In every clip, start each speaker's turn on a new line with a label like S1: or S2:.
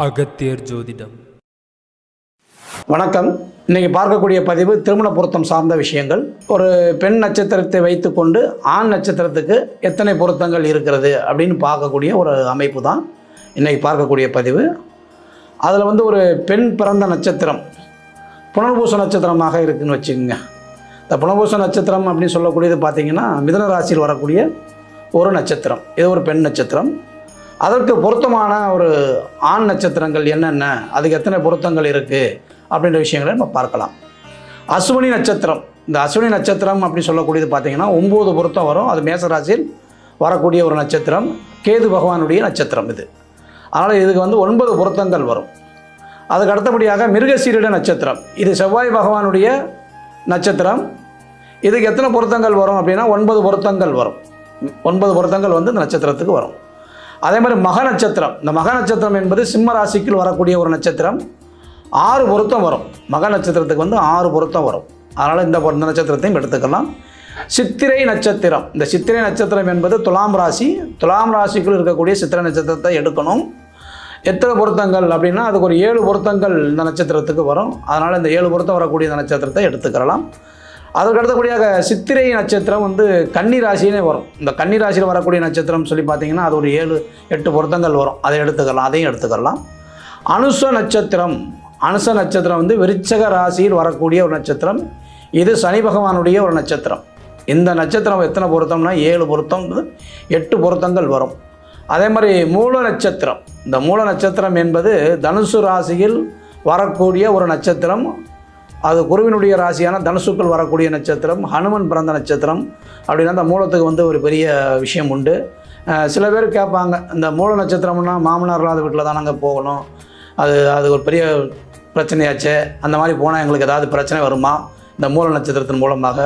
S1: அகத்தியர் ஜோதிடம்.
S2: வணக்கம். இன்னைக்கு பார்க்கக்கூடிய பதிவு திருமண பொருத்தம் சார்ந்த விஷயங்கள். ஒரு பெண் நட்சத்திரத்தை வைத்துக்கொண்டு ஆண் நட்சத்திரத்துக்கு எத்தனை பொருத்தங்கள் இருக்கிறது அப்படின்னு பார்க்கக்கூடிய ஒரு அமைப்பு தான் இன்னைக்கு பார்க்கக்கூடிய பதிவு. அதில் வந்து ஒரு பெண் பிறந்த நட்சத்திரம் புனர்பூச நட்சத்திரமாக இருக்குன்னு வச்சுக்கோங்க. இந்த புனர்பூச நட்சத்திரம் அப்படின்னு சொல்லக்கூடியது பார்த்திங்கன்னா மிதன ராசியில் வரக்கூடிய ஒரு நட்சத்திரம். இது ஒரு பெண் நட்சத்திரம். அதற்கு பொருத்தமான ஒரு ஆண் நட்சத்திரங்கள் என்னென்ன? அதுக்கு எத்தனை பொருத்தங்கள் இருக்குது அப்படின்ற விஷயங்களை நம்ம பார்க்கலாம். அஸ்வினி நட்சத்திரம். இந்த அஸ்வினி நட்சத்திரம் அப்படின்னு சொல்லக்கூடியது பார்த்தீங்கன்னா ஒம்பது பொருத்தம் வரும். அது மேசராசியில் வரக்கூடிய ஒரு நட்சத்திரம். கேது பகவானுடைய நட்சத்திரம் இது. அதனால் இதுக்கு வந்து ஒன்பது பொருத்தங்கள் வரும். அதுக்கு அடுத்தபடியாக மிருகசீரிட நட்சத்திரம். இது செவ்வாய் பகவானுடைய நட்சத்திரம். இதுக்கு எத்தனை பொருத்தங்கள் வரும் அப்படின்னா ஒன்பது பொருத்தங்கள் வரும். ஒன்பது பொருத்தங்கள் வந்து இந்த நட்சத்திரத்துக்கு வரும். அதே மாதிரி மக நட்சத்திரம். இந்த மக நட்சத்திரம் என்பது சிம்ம ராசிக்குள் வரக்கூடிய ஒரு நட்சத்திரம். ஆறு பொருத்தம் வரும். மக நட்சத்திரத்துக்கு வந்து ஆறு பொருத்தம் வரும். அதனால் இந்த இந்த நட்சத்திரத்தையும் எடுத்துக்கலாம். சித்திரை நட்சத்திரம். இந்த சித்திரை நட்சத்திரம் என்பது துலாம் ராசி. துலாம் ராசிக்குள் இருக்கக்கூடிய சித்திரை நட்சத்திரத்தை எடுக்கணும். எத்தனை பொருத்தங்கள் அப்படின்னா அதுக்கு ஒரு ஏழு பொருத்தங்கள் இந்த நட்சத்திரத்துக்கு வரும். அதனால் இந்த ஏழு பொருத்தம் வரக்கூடிய இந்த நட்சத்திரத்தை எடுத்துக்கிறலாம். அதற்கு அடுத்தபடியாக சித்திரை நட்சத்திரம் வந்து கன்னி ராசினே வரும். இந்த கன்னி ராசியில் வரக்கூடிய நட்சத்திரம் சொல்லி பார்த்தீங்கன்னா அது ஒரு ஏழு எட்டு பொருத்தங்கள் வரும். அதை எடுத்துக்கலாம் அதையும் எடுத்துக்கலாம். அனுச நட்சத்திரம். அனுச நட்சத்திரம் வந்து விருச்சக ராசியில் வரக்கூடிய ஒரு நட்சத்திரம். இது சனி பகவானுடைய ஒரு நட்சத்திரம். இந்த நட்சத்திரம் எத்தனை பொருத்தம்னா ஏழு பொருத்தம் எட்டு பொருத்தங்கள் வரும். அதே மாதிரி மூல நட்சத்திரம். இந்த மூல நட்சத்திரம் என்பது தனுசு ராசியில் வரக்கூடிய ஒரு நட்சத்திரம். அது குருவினுடைய ராசியான தனுசுக்கள் வரக்கூடிய நட்சத்திரம் ஹனுமன் பிறந்த நட்சத்திரம் அப்படின்னா அந்த மூலத்துக்கு வந்து ஒரு பெரிய விஷயம் உண்டு. சில பேர் கேட்பாங்க இந்த மூல நட்சத்திரம்னா மாமனார் இல்லாத வீட்டில் தான் நாங்கள் போகணும்? அது அது ஒரு பெரிய பிரச்சனையாச்சே அந்த மாதிரி போனால் எங்களுக்கு ஏதாவது பிரச்சனை வருமா? இந்த மூல நட்சத்திரத்தின் மூலமாக.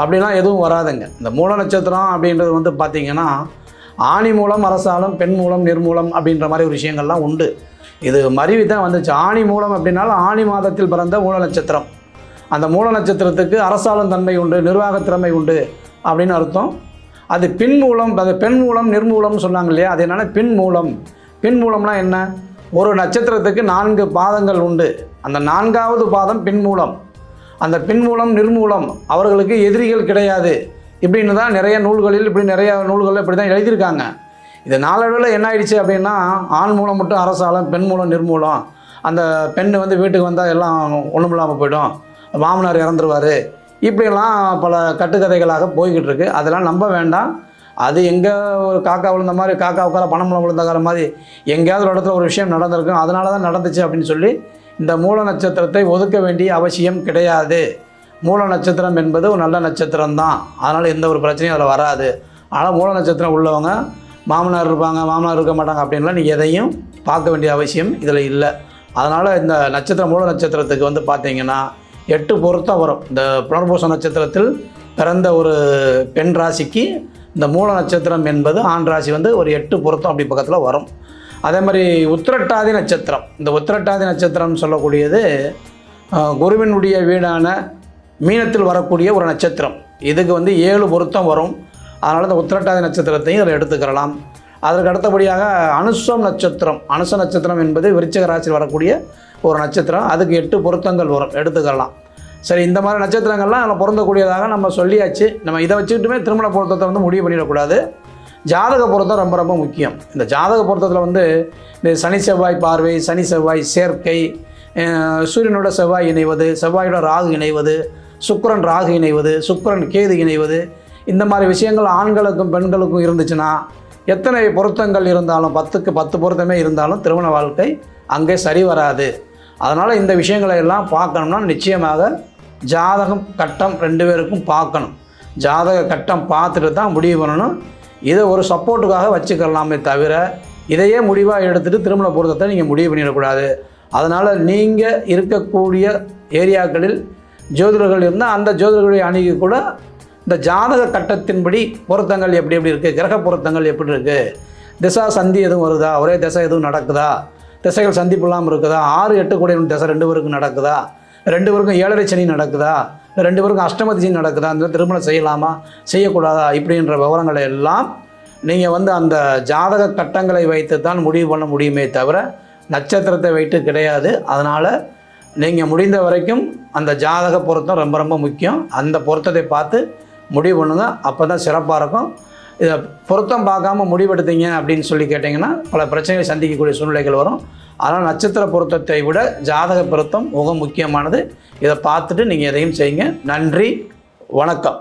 S2: அப்படிலாம் எதுவும் வராதுங்க. இந்த மூல நட்சத்திரம் அப்படின்றது வந்து பார்த்திங்கன்னா ஆணி மூலம் அரசாலும் பெண் மூலம் நிர்மூலம் அப்படின்ற மாதிரி ஒரு விஷயங்கள்லாம் உண்டு. இது மருவி தான் வந்துச்சு. ஆணி மூலம் அப்படின்னாலும் ஆணி மாதத்தில் பிறந்த மூல நட்சத்திரம். அந்த மூல நட்சத்திரத்துக்கு அரசாளும் தன்மை உண்டு நிர்வாக திறமை உண்டு அப்படின்னு அர்த்தம். அது பின் மூலம் அது பெண் மூலம் நிர்மூலம்னு சொன்னாங்க இல்லையா? அது என்னென்னா பின் மூலம். பின் மூலம்னா என்ன? ஒரு நட்சத்திரத்துக்கு நான்கு பாதங்கள் உண்டு. அந்த நான்காவது பாதம் பின் மூலம். அந்த பின்மூலம் நிர்மூலம் அவர்களுக்கு எதிரிகள் கிடையாது. இப்படின்னு தான் நிறைய நூல்களில் இப்படி நிறைய நூல்களில் இப்படி தான் எழுதியிருக்காங்க. இது நாளடைவில் என்ன ஆயிடுச்சு அப்படின்னா ஆண் மூலம் மட்டும் அரசாலம் பெண் மூலம் நிர்மூலம். அந்த பெண் வந்து வீட்டுக்கு வந்தால் எல்லாம் ஒன்றும் இல்லாமல் போயிடும். மாமனார் இறந்துருவார். இப்படியெல்லாம் பல கட்டுக்கதைகளாக போய்கிட்டு இருக்கு. அதெல்லாம் நம்ப வேண்டாம். அது எங்கே ஒரு காக்கா விழுந்த மாதிரி காக்கா உட்கார பணம் விழுந்தக்கார மாதிரி எங்கேயாவது ஒரு இடத்துல ஒரு விஷயம் நடந்திருக்கும். அதனால தான் நடந்துச்சு அப்படின்னு சொல்லி இந்த மூல நட்சத்திரத்தை ஒதுக்க வேண்டிய அவசியம் கிடையாது. மூல நட்சத்திரம் என்பது ஒரு நல்ல நட்சத்திரம் தான் அதனால் எந்த ஒரு பிரச்சனையும் அதில் வராது. ஆனால் மூல நட்சத்திரம் உள்ளவங்க மாமனார் இருப்பாங்க மாமனார் இருக்க மாட்டாங்க அப்படின்லாம் நீங்கள் எதையும் பார்க்க வேண்டிய அவசியம் இதில் இல்லை. அதனால் இந்த நட்சத்திரம் மூல நட்சத்திரத்துக்கு வந்து பார்த்தீங்கன்னா எட்டு பொருத்தம் வரும். இந்த புனர்பூச நட்சத்திரத்தில் பிறந்த ஒரு பெண் ராசிக்கு இந்த மூல நட்சத்திரம் என்பது ஆண் ராசி வந்து ஒரு எட்டு பொருத்தம் அப்படி பக்கத்தில் வரும். அதே மாதிரி உத்திரட்டாதி நட்சத்திரம். இந்த உத்திரட்டாதி நட்சத்திரம் சொல்லக்கூடியது குருவினுடைய வீடான மீனத்தில் வரக்கூடிய ஒரு நட்சத்திரம். இதுக்கு வந்து ஏழு பொருத்தம் வரும். அதனால் இந்த உத்திரட்டாதி நட்சத்திரத்தையும் இதில் எடுத்துக்கிறலாம். அதற்கு அடுத்தபடியாக அனுசம் நட்சத்திரம். அனுச நட்சத்திரம் என்பது விருச்சிக ராசியில் வரக்கூடிய ஒரு நட்சத்திரம். அதுக்கு எட்டு பொருத்தங்கள் வரும். எடுத்துக்கலாம் சரி இந்த மாதிரி நட்சத்திரங்கள்லாம் அதில் பொருந்தக்கூடியதாக நம்ம சொல்லியாச்சு. நம்ம இதை வச்சுக்கிட்டுமே திருமண பொருத்தத்தை வந்து முடிவு பண்ணிடக்கூடாது. ஜாதக பொருத்தம் ரொம்ப ரொம்ப முக்கியம். இந்த ஜாதக பொருத்தத்தில் வந்து இந்த சனி செவ்வாய் பார்வை சனி செவ்வாய் சேர்க்கை சூரியனோட செவ்வாய் இணைவது செவ்வாயோட ராகு இணைவது சுக்கரன் ராகு இணைவது சுக்கரன் கேது இணைவது இந்த மாதிரி விஷயங்கள் ஆண்களுக்கும் பெண்களுக்கும் இருந்துச்சுன்னா எத்தனை பொருத்தங்கள் இருந்தாலும் பத்துக்கு பத்து பொருத்தமே இருந்தாலும் திருமண வாழ்க்கை அங்கே சரி வராது. அதனால் இந்த விஷயங்களை எல்லாம் பார்க்கணும்னா நிச்சயமாக ஜாதகம் கட்டம் ரெண்டு பேருக்கும் பார்க்கணும். ஜாதக கட்டம் பார்த்துட்டு தான் முடிவு பண்ணணும். இதை ஒரு சப்போர்ட்டுக்காக வச்சுக்கலாமே தவிர இதையே முடிவாக எடுத்துகிட்டு திருமண பொருத்தத்தை நீங்கள் முடிவு பண்ணிடக்கூடாது. அதனால் நீங்கள் இருக்கக்கூடிய ஏரியாக்களில் ஜோதிடர்கள் இருந்தால் அந்த ஜோதிடர்களுடைய அணுகி கூட இந்த ஜாதக கட்டத்தின்படி பொருத்தங்கள் எப்படி எப்படி இருக்குது கிரக பொருத்தங்கள் எப்படி இருக்குது திசா சந்தி எதுவும் வருதா? ஒரே திசை எதுவும் நடக்குதா? திசைகள் சந்திப்பு இல்லாமல் இருக்குதா? ஆறு எட்டு கூட திசை ரெண்டு பேருக்கும் நடக்குதா? ரெண்டு பேருக்கும் ஏழரை சனி நடக்குதா? ரெண்டு பேருக்கும் அஷ்டமதி சனி நடக்குதா? அந்த திருமணம் செய்யலாமா? செய்யக்கூடாதா? இப்படின்ற விவரங்களை எல்லாம் நீங்கள் வந்து அந்த ஜாதக கட்டங்களை வைத்து தான் முடிவு பண்ண முடியுமே தவிர நட்சத்திரத்தை வைத்து கிடையாது. அதனால் நீங்கள் முடிந்த வரைக்கும் அந்த ஜாதக பொருத்தம் ரொம்ப ரொம்ப முக்கியம். அந்த பொருத்தத்தை பார்த்து முடிவு பண்ணுங்க. அப்போ தான் சிறப்பாக இருக்கும். இதை பொருத்தம் பார்க்காம முடிவெடுத்தீங்க அப்படின்னு சொல்லி கேட்டிங்கன்னா பல பிரச்சனைகளை சந்திக்கக்கூடிய சூழ்நிலைகள் வரும். அதனால் நட்சத்திர பொருத்தத்தை விட ஜாதக பொருத்தம் மிக முக்கியமானது. இதை பார்த்துட்டு நீங்கள் எதையும் செய்யுங்க. நன்றி. வணக்கம்.